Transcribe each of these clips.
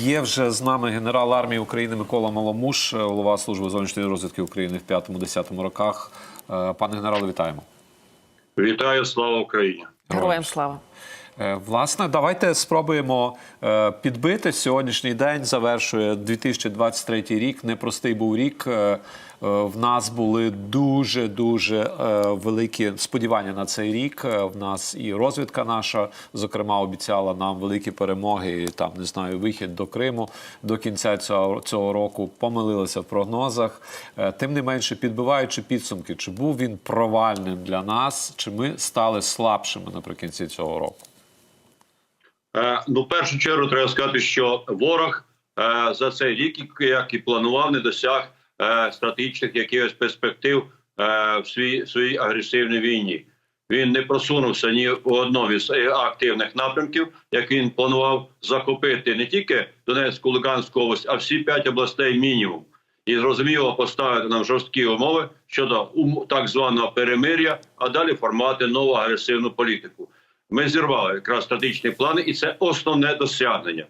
Є вже з нами генерал армії України Микола Маломуш, е, голова служби зовнішньої розвідки України в 5-10 роках. Е, Пане генерале, вітаємо. Вітаю, слава Україні! Героям слава. Е, Власне, давайте спробуємо підбити сьогоднішній день. Завершує 2023 рік. Непростий був рік. Е, В нас були дуже дуже е, великі сподівання на цей рік. Е, В нас і розвідка наша, зокрема, обіцяла нам великі перемоги. Там не знаю, вихід до Криму до кінця цього, цього року. Помилилися в прогнозах. Тим не менше, підбиваючи підсумки, чи був він провальним для нас, чи ми стали слабшими наприкінці цього року. Ну, в першу чергу треба сказати, що ворог за цей рік, як і планував, не досяг стратегічних якихось перспектив е, в свій своїй агресивній війні. Він не просунувся ні в одному із е, активних напрямків, як він планував захопити не тільки Донецьку, Луганську область, а всі п'ять областей мінімум. І зрозуміло поставити нам жорсткі умови щодо так званого перемир'я, а далі формувати нову агресивну політику. Ми зірвали якраз стратегічні плани, і це основне досягнення.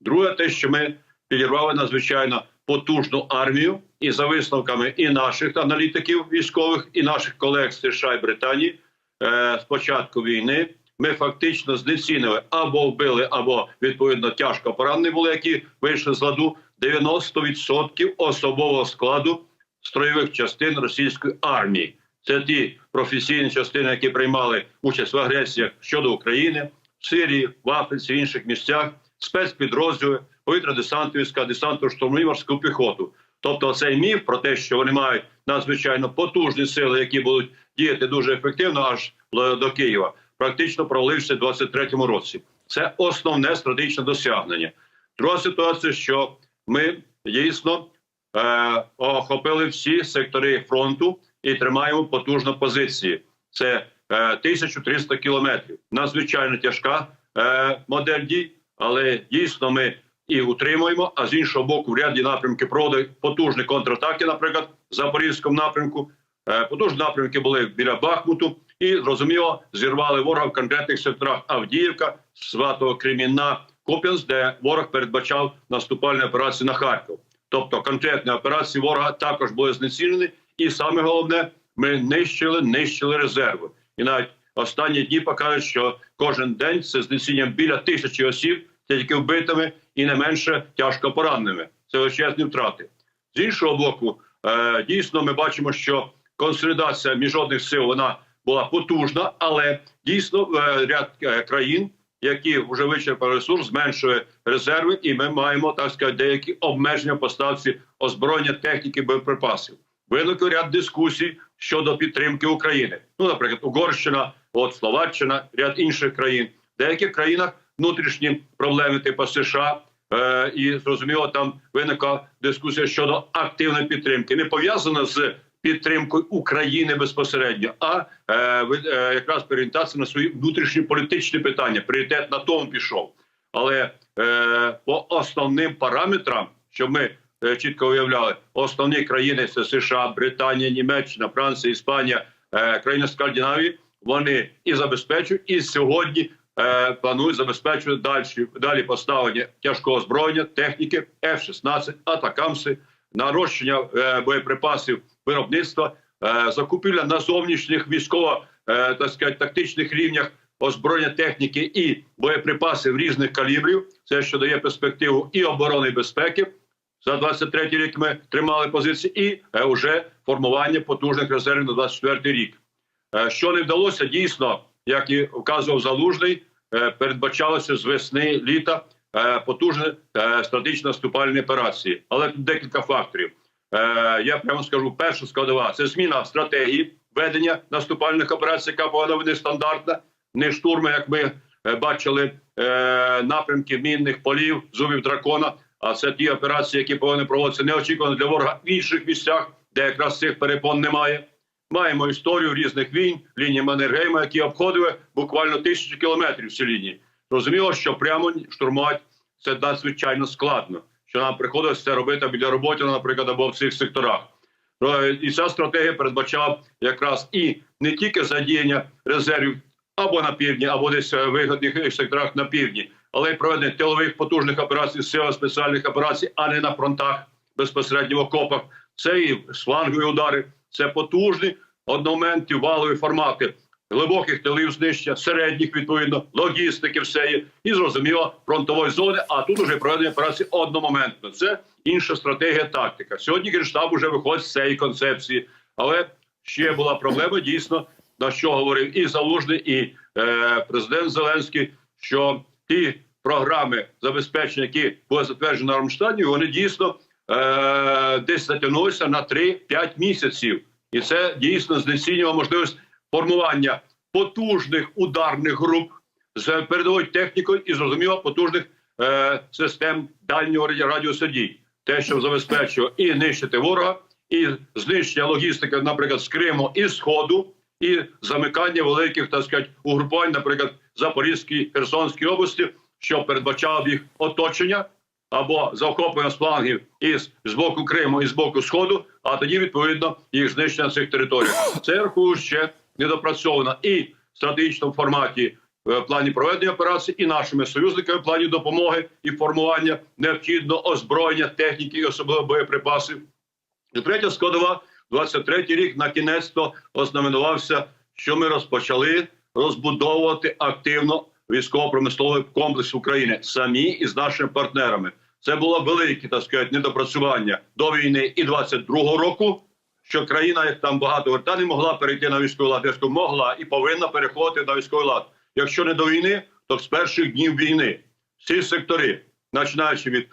Друге, те, що ми підірвали надзвичайно потужну армію, і за висновками і наших аналітиків військових, і наших колег з США і Британії е, з початку війни. Ми фактично знецінили або вбили, або відповідно тяжко поранені були, які вийшли з ладу 90% особового складу строєвих частин російської армії. Це ті професійні частини, які приймали участь в агресіях щодо України, в Сирії, в Африці, в інших місцях, спецпідрозділи, повітря-десантні війська, десантно штурмові морську піхоту. Тобто, цей міф про те, що вони мають надзвичайно потужні сили, які будуть діяти дуже ефективно, аж до Києва, практично провалився в 23-му році. Це основне стратегічне досягнення. Друга ситуація, що ми дійсно е, охопили всі сектори фронту і тримаємо потужно позиції. Це е, 1300 кілометрів. Надзвичайно тяжка е, модель дій, але дійсно ми і утримуємо. А з іншого боку, в ряді напрямки проводить потужні контратаки, наприклад, в Запорізькому напрямку. Е, потужні напрямки були біля Бахмуту, і зрозуміло, зірвали ворога в конкретних секторах Авдіївка, Сватого Кремінна, Куп'янськ, де ворог передбачав наступальні операції на Харків. Тобто конкретні операції ворога також були знецінені, і саме головне, ми нищили, нищили резерви. І навіть останні дні покажуть, що кожен день це знецінення біля тисячі осіб, тільки вбитими і не менше тяжко пораненими. Це величезні втрати. З іншого боку, е, дійсно, ми бачимо, що консолідація міжнародних сил вона була потужна, але дійсно е, ряд е, країн, які вже вичерпали ресурс, зменшує резерви, і ми маємо так сказати, деякі обмеження поставці озброєння техніки боєприпасів. Виник ряд дискусій щодо підтримки України. Ну, наприклад, Угорщина, от Словаччина, ряд інших країн. В деяких країнах внутрішні проблеми, типу США, е, і зрозуміло, там виникла дискусія щодо активної підтримки, не пов'язана з підтримкою України безпосередньо, а е, е, якраз орієнтація на свої внутрішні політичні питання. Пріоритет на тому пішов. Але е, по основним параметрам, щоб ми е, чітко уявляли, основні країни це США, Британія, Німеччина, Франція, Іспанія, е, країни Скандинавії. Вони і забезпечують, і сьогодні е, планують забезпечувати далі, далі поставлення тяжкого озброєння, техніки F-16, атакамси, нарощення е, боєприпасів виробництва, е, закупівля на зовнішніх військово е, так рівнях озброєння техніки і боєприпасів різних калібрів. Це що дає перспективу і оборони і безпеки. За 23 рік ми тримали позиції, і е, вже формування потужних резервів на 24 рік. Е, Що не вдалося, дійсно, як і вказував Залужний, е, передбачалося з весни літа е, потужні е, стратегічно наступальні операції. Але тут декілька факторів. Е, Я прямо скажу, перша складова це зміна стратегії ведення наступальних операцій, яка повинна нестандартна, не штурми, як ми е, бачили, е, напрямки мінних полів, зубів дракона. А це ті операції, які повинні проводитися неочікувано для ворога в інших місцях, де якраз цих перепон немає. Маємо історію різних війн, лінії Маннергейма, які обходили буквально тисячу кілометрів ці лінії. Розуміло, що прямо штурмувати це надзвичайно складно. Що нам приходилося це робити біля роботи, наприклад, або в цих секторах. Е, І ця стратегія передбачала якраз і не тільки задіяння резервів або на півдні, або десь е, в вигідних секторах на півдні, але й проведення тилових потужних операцій, сил спеціальних операцій, а не на фронтах безпосередньо в окопах. Це і флангові удари, це потужні одномоментні валові формати глибоких тилів знищення, середніх відповідно, логістики, все є, і зрозуміло фронтової зони. А тут уже проведення операції одномоментно. Це інша стратегія, тактика. Сьогодні Генштаб уже виходить з цієї концепції, але ще була проблема дійсно на що говорив і Залужний, і е, президент Зеленський, що ті програми забезпечення, які були затверджені на Рамштані, вони дійсно десь затягнулися на 3-5 місяців, і це дійсно знецінювало можливість формування потужних ударних груп з передовою технікою і зрозуміло потужних е, систем дальнього раді- радіусу дій. Те, що забезпечує і нищити ворога, і знищення логістики, наприклад, з Криму і Сходу, і замикання великих так сказати, угрупувань, наприклад, Запорізькій Херсонській області, що передбачало їх оточення або захоплення флангів із з боку Криму і з боку Сходу, а тоді відповідно їх знищення цих територіях. Це ще недопрацьовано і в стратегічному форматі е, в плані проведення операцій, і нашими союзниками в плані допомоги і формування необхідного озброєння техніки, і особливо боєприпасів. І третя складова, 23-й рік на кінець то ознаменувався, що ми розпочали розбудовувати активно військово-промисловий комплекс України самі і з нашими партнерами. Це було велике так сказати, недопрацювання до війни і 22-го року. Що країна, як там багато говорить, та не могла перейти на військовий лад, Я скажу, могла і повинна переходити на військовий лад. Якщо не до війни, то з перших днів війни всі сектори, починаючи від е,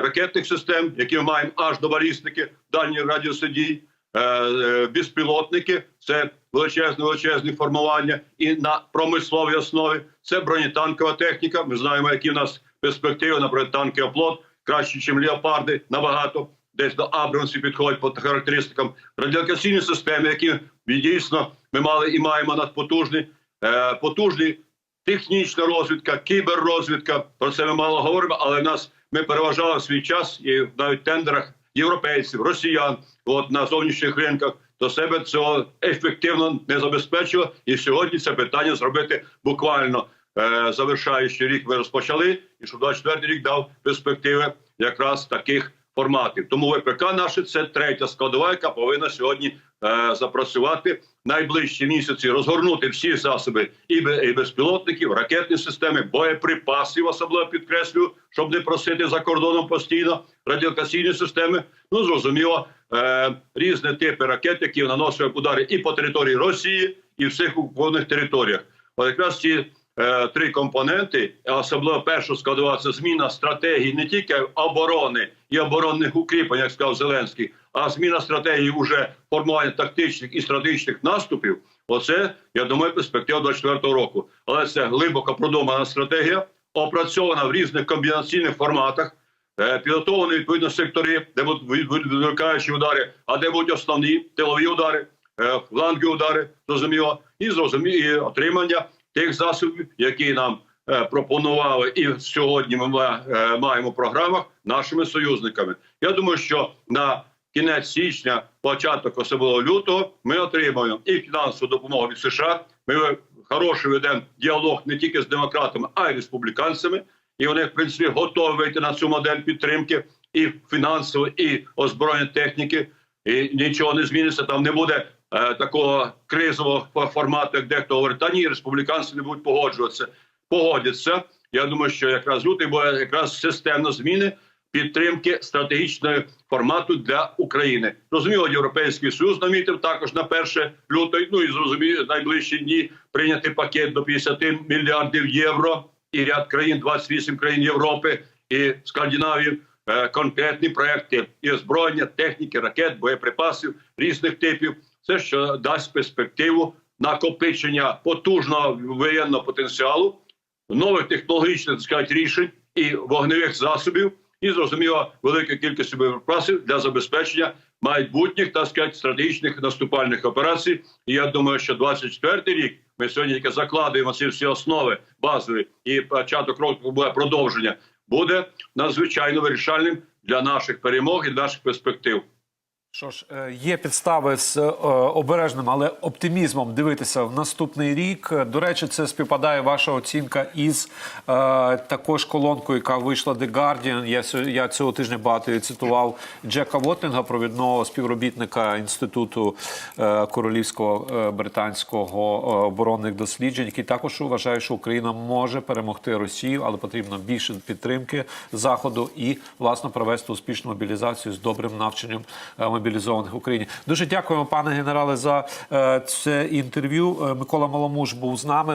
ракетних систем, які ми маємо аж до балістики, дальні радіуси дій, е, е, безпілотники, це величезне величезне формування, і на промисловій основі це бронетанкова техніка. Ми знаємо, які в нас перспективи, наприклад, танки оплот краще, ніж леопарди, набагато десь до Абрамсів підходять по характеристикам радіокаційні системи, які дійсно ми мали і маємо надпотужні, е, потужні технічна розвідка, кіберрозвідка. Про це ми мало говоримо, але в нас ми переважали свій час і навіть тендерах європейців, росіян, от на зовнішніх ринках. До себе цього ефективно не забезпечило, і сьогодні це питання зробити буквально е, завершаючи рік. Ми розпочали, і щоб 24 рік дав перспективи якраз таких форматів. Тому ВПК наше це третя складова, яка повинна сьогодні е, запрацювати найближчі місяці, розгорнути всі засоби і, бе- і безпілотників, ракетні системи, боєприпасів, особливо підкреслюю, щоб не просити за кордоном постійно радіокаційні системи. Ну зрозуміло, е, різні типи ракет, які наносили удари і по території Росії, і всіх окупованих територіях. От якраз ці е, три компоненти, особливо перша складова це зміна стратегії не тільки оборони і оборонних укріплень, як сказав Зеленський, а зміна стратегії уже формування тактичних і стратегічних наступів. Оце я думаю, перспектива 24 року. Але це глибоко продумана стратегія, опрацьована в різних комбінаційних форматах. е, Підготовлені відповідно сектори, де будуть від- від- відволікаючі удари, а де будуть основні тилові удари, е, флангові удари, зрозуміло, і зрозуміло, і отримання тих засобів, які нам е, пропонували, і сьогодні ми е, маємо в програмах нашими союзниками. Я думаю, що на кінець січня, початок особливо лютого, ми отримаємо і фінансову допомогу від США. Ми хороший ведемо діалог не тільки з демократами, а й республіканцями. І вони, в принципі, готові вийти на цю модель підтримки і фінансової, і озброєння техніки. І нічого не зміниться. Там не буде такого кризового формату, як дехто говорить, та ні, республіканці не будуть погоджуватися. Погодяться. Я думаю, що якраз лютий буде якраз системно зміни підтримки стратегічного формату для України. Розуміло, європейський союз намітив також на 1 лютого. Ну і зрозуміло, найближчі дні прийняти пакет до 50 мільярдів євро. І ряд країн, 28 країн Європи і Скандинавії, е, конкретні проекти і озброєння, техніки, ракет, боєприпасів різних типів. Це що дасть перспективу накопичення потужного воєнного потенціалу, нових технологічних так сказати, рішень і вогневих засобів, і зрозуміло велика кількість боєприпасів для забезпечення майбутніх так сказати, стратегічних наступальних операцій. І я думаю, що 24 рік ми сьогодні тільки закладуємо ці всі основи базові, і початок року буде продовження, буде надзвичайно вирішальним для наших перемог і наших перспектив. Що ж, е, є підстави з е, обережним, але оптимізмом дивитися в наступний рік. До речі, це співпадає ваша оцінка із е, також колонкою, яка вийшла The Guardian. Я, я цього тижня багато її цитував Джека Вотлінга, провідного співробітника інституту е, королівського е, британського е, оборонних досліджень, який також вважає, що Україна може перемогти Росію, але потрібно більше підтримки заходу і власне провести успішну мобілізацію з добрим навчанням е, мобілізованих в Україні. Дуже дякуємо, пане генерале, за е, це інтерв'ю. Е, Микола Маломуж був з нами.